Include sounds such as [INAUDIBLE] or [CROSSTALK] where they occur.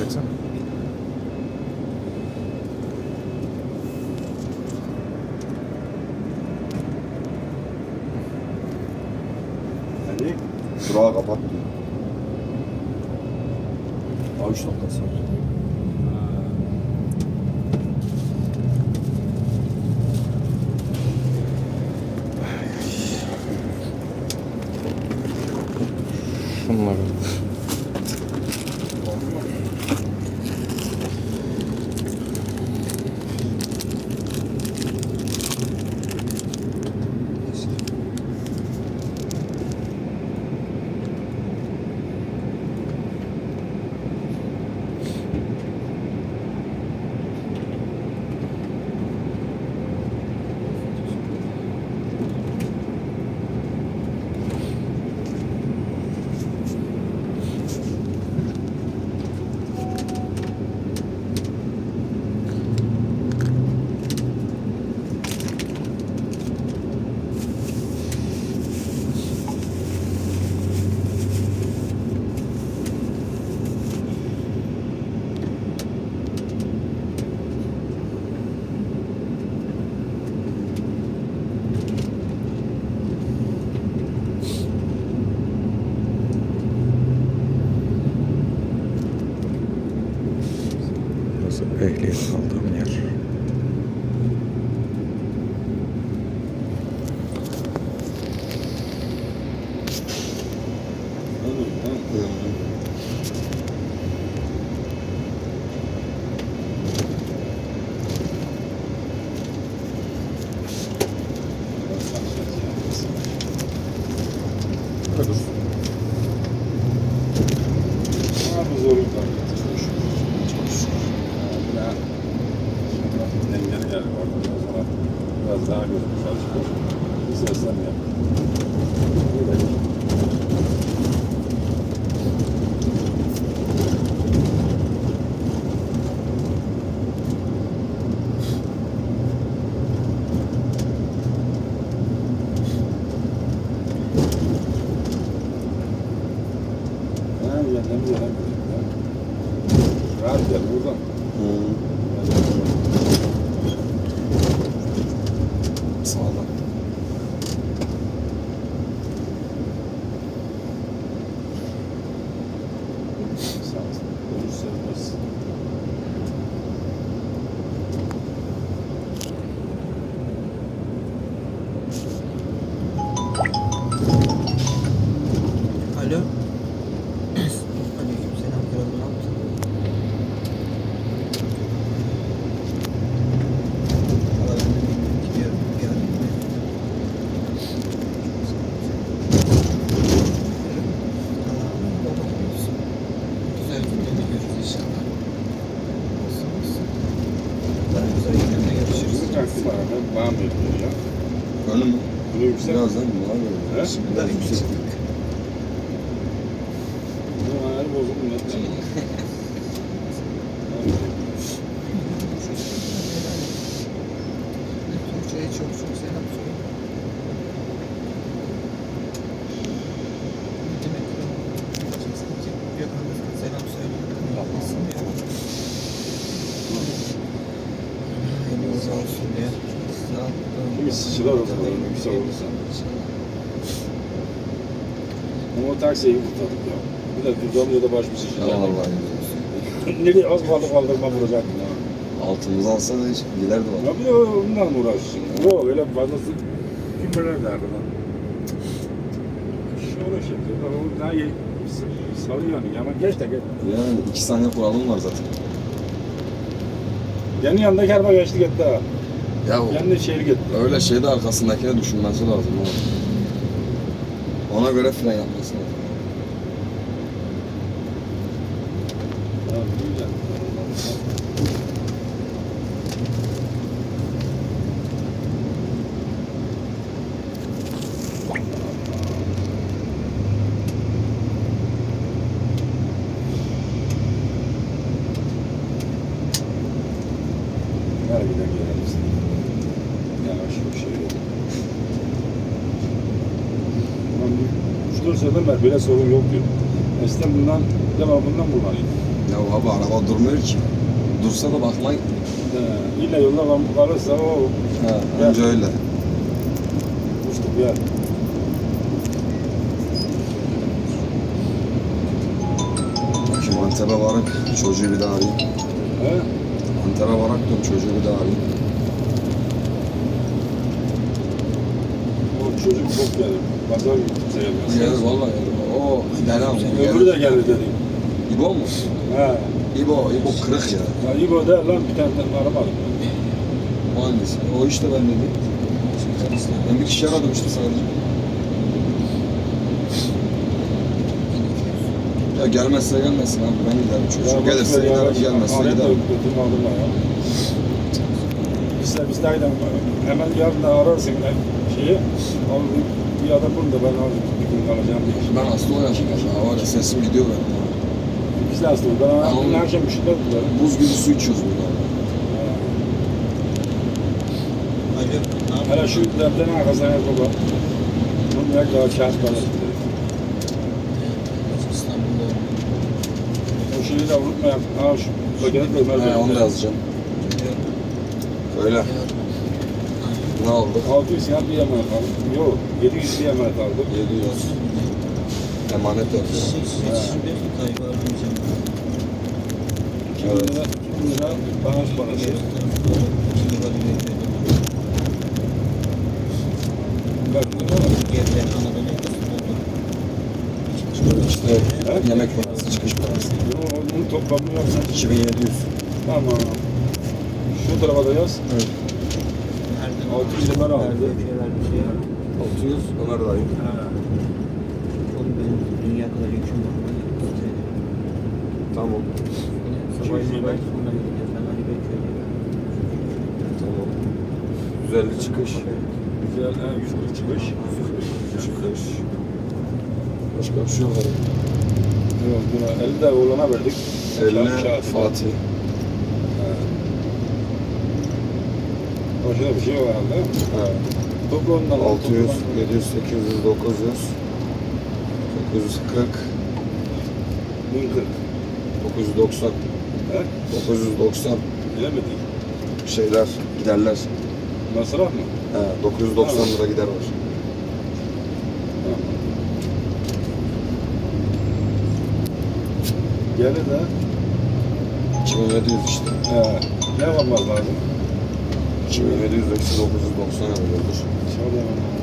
Çeksene. Yani durağı kapat diyor. A3 noktası var. Burası ehliyet aldığım yer. Ama все саме. Rahat ya, buradan. Hmm. Kalktım abi. Bana mı yapıyor ya? Mi? Bunu yüksek. Birazdan buna He? Şimdi yüksek. Bu ayarı bozuk [LAUGHS] mu? Ne? Tuğçe'ye çok çok selam söyle. Demek ki Gökhan'a selam söyle. Nasılsın ya? Sıçrar o zaman yüksek olursa. Ama o taksiyi kurtardık ya. Bir de Düzce'de de baş bir sıçrar. Ya vallahi. Nereye az kaldı kaldırma vuracaktım ya. Altımızı alsa da hiç giderdi Ya valla. bir de ondan uğraşıyorsun? Yok öyle fazlası kim bilir derdi lan. Şu uğraşıyor. O daha iyi sarıyor yani. Ama geç de geç. Yani iki saniye kuralım var zaten. Kendi yanındaki araba geçti gitti ha. Ya Kendi şehri gitti. öyle şeyde arkasındakine düşünmesi lazım ama. Ona göre fren yapması lazım. Ya, güzel. Sen? Yavaş bir şey yok. Dört seneden beri böyle sorun yok diyor. Eskiden bundan, devam bundan kullanıyordum. Ya abi araba durmuyor ki. Dursa da bakma. He, İlle yolda kal- kalırsa o Ha, önce öyle. uçtu bir yer. Bakayım Antep'e varak çocuğu bir daha arayayım. He? Antep'e varak diyorum çocuğu bir daha arayayım. Çocuk çok gelir. Pazar sevmez. Gelir vallahi gelir. O deli ama Öbürü de gelir dedi. İbo mu? He. İbo, İbo kırık ya. Ya İbo der lan bir tane tane aramadım. O hangisi? O işte ben dedi. Ben bir kişi aradım işte sadece. Ya gelmezse gelmesin abi ben giderim çocuk. Gelirse giderim, gelmezse giderim. ya. İşte biz de hemen yarın da ararsın şeyi. Abi bir- adam bulun da ben abi bir gün kalacağım diye. Ben hasta oynayacağım ya var ya sesim gidiyor ya. Biz de hastayız. Ben Tamam. dün akşam bir şey dediler. Buz gibi su içiyoruz burada. Hele şu depremin arkasına yaz baba. Bunun ne kadar kağıt kalır. O şeyi de unutmayalım. Ha şu paketi de Ömer He, onu da yazacağım. Öyle. Ne oldu? 600 ya bir emanet aldık. Yok 700 bir emanet aldık. 700. Emanet yazıyor. Kaybı arayacağım. 2000 lira, 2000 lira bağış parası. Bak ne var? Geriden Anadolu'ya İşte yemek parası, çıkış parası. Onun toplamını yapsan 2700. tamam. Şu tarafa da yaz. Evet. 600 lira aldı. 600 Ömer dayı. Oğlum benim dünya kadar yüküm var. Tamam. Sabah sabah sonra gideceğiz. Ben Ali Beyköy Tamam. 150 çıkış. Güzel, ha, 140 çıkış. Çıkış. Başka bir şey yok. Yok, buna 50 de oğlana verdik. Eline Kağıt- Fatih. Başka bir şey yok herhalde. Ha. Topla ondan. 600, topla. 700, 800, 900, 940, 1040. 990, He? 990 Bilemedik. şeyler, giderler. Masraf mı? He, 990 lira gider var. Geri de 2700 işte. he, ne yapmamız lazım? 2700 eksi 990 yapıyordur. Şöyle hemen